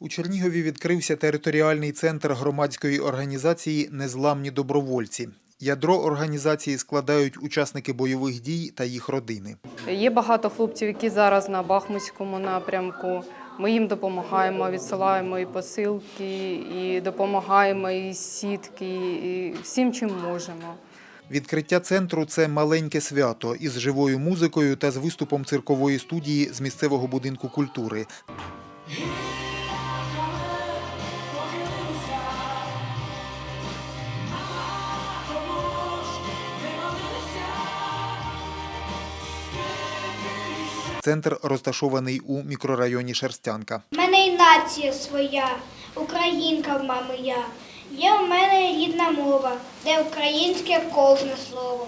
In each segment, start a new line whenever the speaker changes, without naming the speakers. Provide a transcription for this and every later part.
У Чернігові відкрився територіальний центр громадської організації Незламні добровольці. Ядро організації складають учасники бойових дій та їх родини.
Є багато хлопців, які зараз на Бахмутському напрямку. Ми їм допомагаємо, відсилаємо і посилки, і допомагаємо і сітки, і всім, чим можемо.
Відкриття центру це маленьке свято із живою музикою та з виступом циркової студії з місцевого будинку культури. Центр розташований у мікрорайоні Шерстянка.
У мене і нація своя, українка в мами я. Є у мене рідна мова, де українське кожне слово.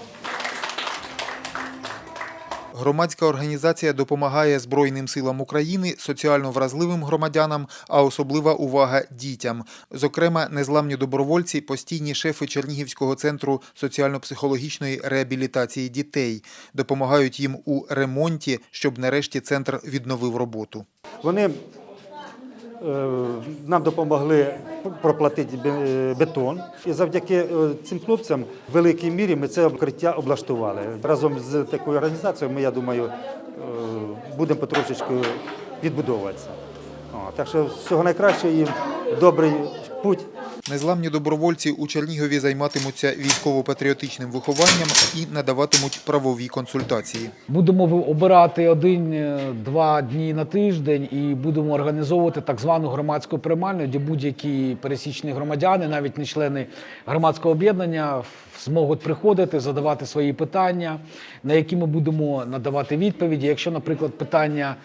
Громадська організація допомагає Збройним силам України, соціально вразливим громадянам, а особлива увага дітям. Зокрема, незламні добровольці, постійні шефи Чернігівського центру соціально-психологічної реабілітації дітей, допомагають їм у ремонті, щоб нарешті центр відновив роботу.
Вони е, нам допомогли проплатити бетон. І завдяки е, цим хлопцям в великій мірі ми це обкриття облаштували. Разом з такою організацією ми, я думаю, е, будемо потрошечку відбудовуватися. Так що всього найкращого і добрий путь.
Незламні добровольці у Чернігові займатимуться військово-патріотичним вихованням і надаватимуть правові консультації.
Будемо обирати один-два дні на тиждень і будемо організовувати так звану громадську приймальню, де будь-які пересічні громадяни, навіть не члени громадського об'єднання, зможуть приходити, задавати свої питання, на які ми будемо надавати відповіді. Якщо, наприклад, питання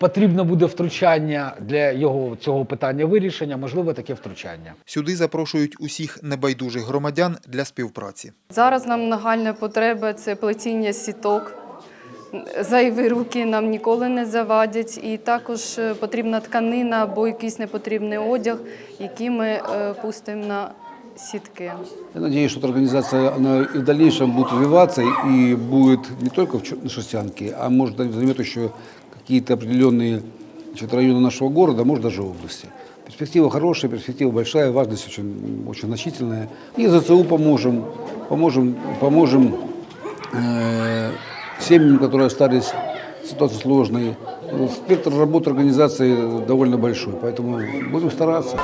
потрібно буде втручання для його цього питання вирішення, можливо, таке втручання.
Сюди запрошують усіх небайдужих громадян для співпраці.
Зараз нам нагальна потреба це плетіння сіток. Зайві руки нам ніколи не завадять. І також е, потрібна тканина або якийсь непотрібний одяг, який ми е, пустимо на сітки.
Я надеюсь, что эта организация она и в дальнейшем будет развиваться и будет не только в Чё- а может займет еще какие-то определенные значит, районы нашего города, может даже области. Перспектива хорошая, перспектива большая, важность очень, очень значительная. И ЗЦУ поможем, поможем, поможем э, семьям, которые остались в ситуации сложной. Спектр работы организации довольно большой, поэтому будем стараться.